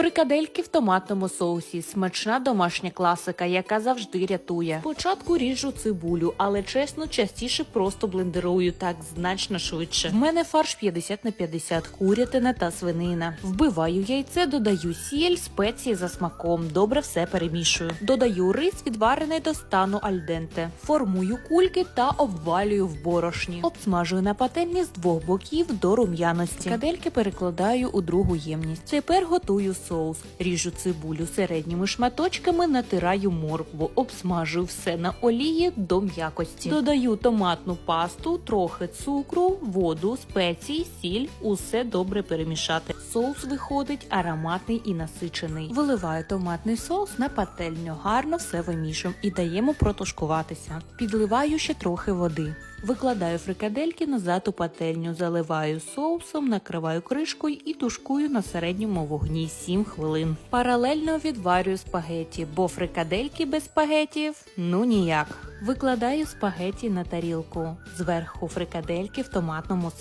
Фрикадельки в томатному соусі. Смачна домашня класика, яка завжди рятує. Спочатку ріжу цибулю, але чесно, частіше просто блендерую так значно швидше. В мене фарш 50 на 50, курятина та свинина. Вбиваю яйце, додаю сіль, спеції за смаком. Добре все перемішую. Додаю рис, відварений до стану альденте. Формую кульки та обвалюю в борошні. Обсмажую на пательні з двох боків до рум'яності. Кадельки перекладаю у другу ємність. Тепер готую соус. Ріжу цибулю середніми шматочками, натираю моркву, обсмажую все на олії до м'якості. Додаю томатну пасту, трохи цукру, воду, спеції, сіль. Усе добре перемішати. Соус виходить ароматний і насичений. Виливаю томатний соус на пательню, гарно все вимішуємо і даємо протушкуватися. Підливаю ще трохи води. Викладаю фрикадельки назад у пательню, заливаю соусом, накриваю кришкою і тушкую на середньому вогні 7 хвилин. Паралельно відварюю спагеті, бо фрикадельки без спагетів ну ніяк. Викладаю спагеті на тарілку. Зверху фрикадельки в томатному соусі.